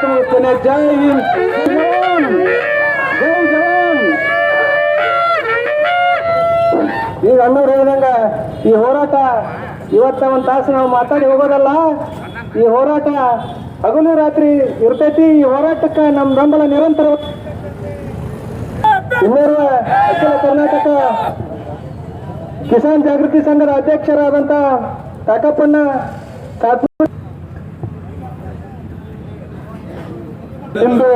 ಮಾತು ಮುಗಿಸ್ತೇನೆ ಜೈ ಹಿಂದ್! ಜೈ ಜವಾನ್ ಈಗ ಅಣ್ಣವ್ರು ಹೇಳಿದಂಗ ಈ ಹೋರಾಟ ಇವತ್ತ ಒಂದ್ ತಾಸು ನಾವು ಮಾತಾಡಿ ಹೋಗೋದಲ್ಲ, ಈ ಹೋರಾಟ ಹಗಲು ರಾತ್ರಿ ಇರ್ತೈತಿ, ಈ ಹೋರಾಟಕ್ಕೆ ನಮ್ಮ ಬೆಂಬಲ ನಿರಂತರ ಇನ್ನೋರ್ವ ಅಖಿಲ ಕರ್ನಾಟಕ ಕಿಸಾನ್ ಜಾಗೃತಿ ಸಂಘದ ಅಧ್ಯಕ್ಷರಾದಂತ ಕಾಕಪ್ಪಣ್ಣ ಇಂದು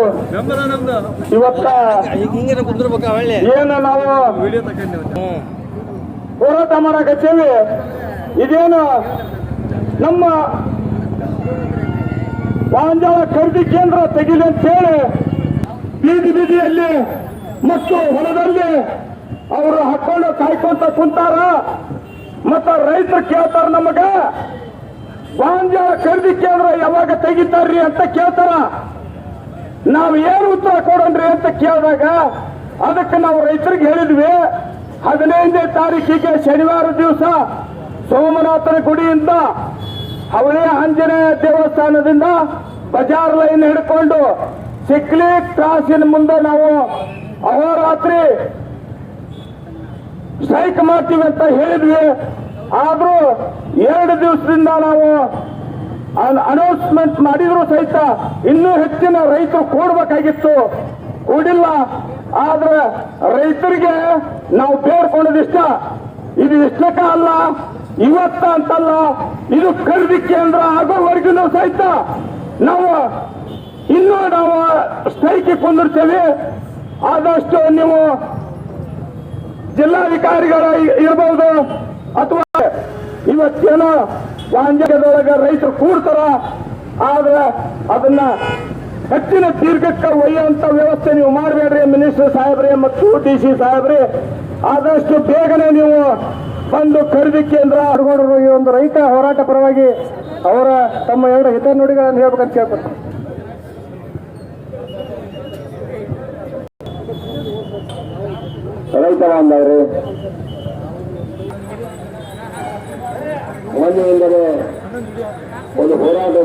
ಇವತ್ತ ಏನು ನಾವು ಹೋರಾಟ ಮಾಡಕತ್ತೇವೆ. ಇದೇನು ನಮ್ಮ ವಾಂಜಾಳ ಖರೀದಿ ಕೇಂದ್ರ ತೆಗಿಲಿ ಅಂತ ಹೇಳಿ ಬೀದಿ ಬೀದಿಯಲ್ಲಿ ಮತ್ತು ಹೊಲದಲ್ಲಿ ಅವರು ಹಾಕೊಂಡು ಕಾಯ್ಕೊಂತ ಕುಂತಾರ. ಮತ್ತ ರೈತರು ಕೇಳ್ತಾರ ನಮಗ ವಾಂಜಾಳ ಖರೀದಿ ಕೇಂದ್ರ ಯಾವಾಗ ತೆಗಿತಾರ್ರಿ ಅಂತ ಕೇಳ್ತಾರ. ನಾವು ಏನು ಉತ್ತರ ಕೊಡೋಣ್ರಿ ಅಂತ ಕೇಳಿದಾಗ ಅದಕ್ಕೆ ನಾವು ರೈತರಿಗೆ ಹೇಳಿದ್ವಿ. ಹದಿನೈದನೇ ತಾರೀಕಿಗೆ ಶನಿವಾರ ದಿವಸ ಸೋಮನಾಥನ ಗುಡಿಯಿಂದ ಅವನೇ ಆಂಜನೇಯ ದೇವಸ್ಥಾನದಿಂದ ಬಜಾರ್ ಲೈನ್ ಹಿಡ್ಕೊಂಡು ಸಿಕ್ಲಿ ಕ್ರಾಸಿನ ಮುಂದೆ ನಾವು ಅಹೋರಾತ್ರಿ ಸ್ಟ್ರೈಕ್ ಮಾಡ್ತೀವಿ ಅಂತ ಹೇಳಿದ್ವಿ. ಆದ್ರೂ ಎರಡು ದಿವಸದಿಂದ ನಾವು ಅನೌನ್ಸ್ಮೆಂಟ್ ಮಾಡಿದ್ರು ಸಹಿತ ಇನ್ನೂ ಹೆಚ್ಚಿನ ರೈತರು ಕೂಡಬೇಕಾಗಿತ್ತು. ಕೂಡಿಲ್ಲ. ಆದ್ರೆ ರೈತರಿಗೆ ನಾವು ಬೇಡ್ಕೊಂಡಿದಿಷ್ಟ ಇದು ಇಷ್ಟಕ ಅಲ್ಲ, ಇವತ್ತ ಅಂತಲ್ಲ, ಇದು ಖರೀದಿ ಕೇಂದ್ರ ಆಗೋವರೆಗೂ ಸಹಿತ ನಾವು ಇನ್ನೂ ನಾವು ಸ್ಟ್ರೈಕ್ ಕುಂದಿರ್ತೇವೆ. ಆದಷ್ಟು ನೀವು ಜಿಲ್ಲಾಧಿಕಾರಿಗಳ ಇರಬಹುದು ಅಥವಾ ಇವತ್ತೇನೋ ವಾಂಜಗದೊಳಗ ರೈತರು ಕೂಡ್ತಾರ ಆದ್ರೆ ಅದನ್ನ ಹೆಚ್ಚಿನ ದೀರ್ಘಕ್ಕೆ ಒಯ್ಯುವಂತ ವ್ಯವಸ್ಥೆ ನೀವು ಮಾಡಬೇಡ್ರಿ ಮಿನಿಸ್ಟರ್ ಸಾಹೇಬ್ರೆ ಮತ್ತು ಡಿ ಸಿ ಸಾಹೇಬ್ರಿ. ಆದಷ್ಟು ಬೇಗನೆ ನೀವು ಬಂದು ಖರೀದಿ ಕೇಂದ್ರ ಅಡ್ಗೋಡರು ಈ ಒಂದು ರೈತ ಹೋರಾಟ ಪರವಾಗಿ ಅವರ ತಮ್ಮ ಎರಡು ಹಿತನುಡಿಗಳನ್ನು ಹೇಳ್ಬೇಕಂತ ಕೇಳ್ತಾರೆ ರೈತ ಬಾಂಧವರೇ ಒಂದು ಹೋರಾಟ